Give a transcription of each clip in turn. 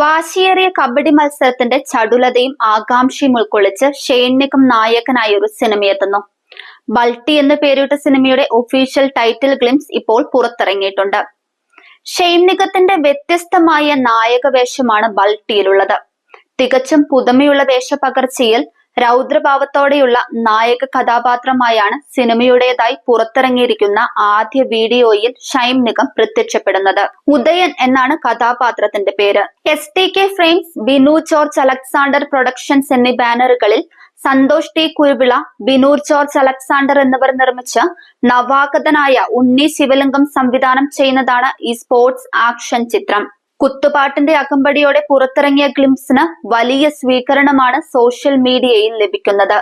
വാശിയേറിയ കബഡി മത്സരത്തിന്റെ ചടുലതയും ആകാംക്ഷയും ഉൾക്കൊള്ളിച്ച് ഷെയ്നിക്കും നായകനായ ഒരു സിനിമയെത്തുന്നു ബൾട്ടി എന്ന് പേരിട്ട സിനിമയുടെ ഒഫീഷ്യൽ ടൈറ്റിൽ ഗ്ലിംസ് ഇപ്പോൾ പുറത്തിറങ്ങിയിട്ടുണ്ട്. ഷെയ്നികത്തിന്റെ വ്യത്യസ്തമായ നായക വേഷമാണ് ബൾട്ടിയിലുള്ളത്. തികച്ചും പുതുമയുള്ള വേഷപകർച്ചയിൽ രൗദ്രഭാവത്തോടെയുള്ള നായക കഥാപാത്രമായാണ് സിനിമയുടേതായി പുറത്തിറങ്ങിയിരിക്കുന്ന ആദ്യ വീഡിയോയിൽ ഷൈം നിഗം പ്രത്യക്ഷപ്പെടുന്നത്. ഉദയൻ എന്നാണ് കഥാപാത്രത്തിന്റെ പേര്. S T K frames Binu George Alexander productions എന്നീ ബാനറുകളിൽ Santhosh T Kuruvila ബിനൂർ George Alexander എന്നിവർ നിർമ്മിച്ച് നവാഗതനായ ഉണ്ണി ശിവലിംഗം സംവിധാനം ചെയ്യുന്നതാണ് ഈ സ്പോർട്സ് ആക്ഷൻ ചിത്രം. കുത്തുപാട്ടിന്റെ അകമ്പടിയോടെ പുറത്തിറങ്ങിയ ഗ്ലിംസിന് വലിയ സ്വീകരണമാണ് സോഷ്യൽ മീഡിയയിൽ ലഭിക്കുന്നത്.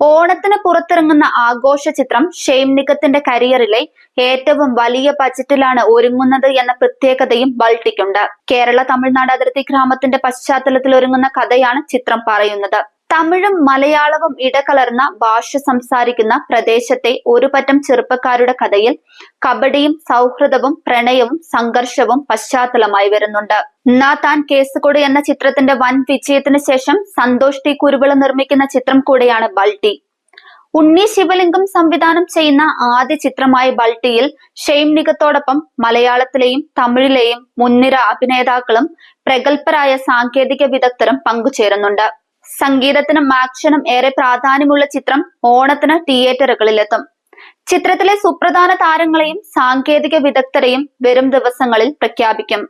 ഓണത്തിന് പുറത്തിറങ്ങുന്ന ആഘോഷ ചിത്രം ഷെയ്ം നിഗത്തിന്റെ കരിയറിലെ ഏറ്റവും വലിയ ബജറ്റിലാണ് ഒരുങ്ങുന്നത് എന്ന പ്രത്യേകതയും ബൾട്ടിക്കുണ്ട്. കേരള തമിഴ്നാട് അതിർത്തി ഗ്രാമത്തിന്റെ പശ്ചാത്തലത്തിൽ ഒരുങ്ങുന്ന കഥയാണ് ചിത്രം പറയുന്നത്. തമിഴും മലയാളവും ഇടകലർന്ന ഭാഷ സംസാരിക്കുന്ന പ്രദേശത്തെ ഒരു പറ്റം ചെറുപ്പക്കാരുടെ കഥയിൽ കബഡിയും സൗഹൃദവും പ്രണയവും സംഘർഷവും പശ്ചാത്തലമായി വരുന്നുണ്ട്. നാ താൻ കേസുകൊടി എന്ന ചിത്രത്തിന്റെ വൻ വിജയത്തിന് ശേഷം സന്തോഷ് ടി കുരുവിള നിർമ്മിക്കുന്ന ചിത്രം കൂടെയാണ് ബൾട്ടി. ഉണ്ണി ശിവലിംഗം സംവിധാനം ചെയ്യുന്ന ആദ്യ ചിത്രമായ ബൾട്ടിയിൽ ഷെയ്ം നികത്തോടൊപ്പം മലയാളത്തിലെയും തമിഴിലെയും മുൻനിര അഭിനേതാക്കളും പ്രഗത്ഭരായ സാങ്കേതിക വിദഗ്ധരും പങ്കുചേരുന്നുണ്ട്. സംഗീതത്തിനും ആക്ഷനും ഏറെ പ്രാധാന്യമുള്ള ചിത്രം ഓണത്തിന് തിയേറ്ററുകളിലെത്തും. ചിത്രത്തിലെ സുപ്രധാന താരങ്ങളെയും സാങ്കേതിക വിദഗ്ധരെയും വരും ദിവസങ്ങളിൽ പ്രഖ്യാപിക്കും.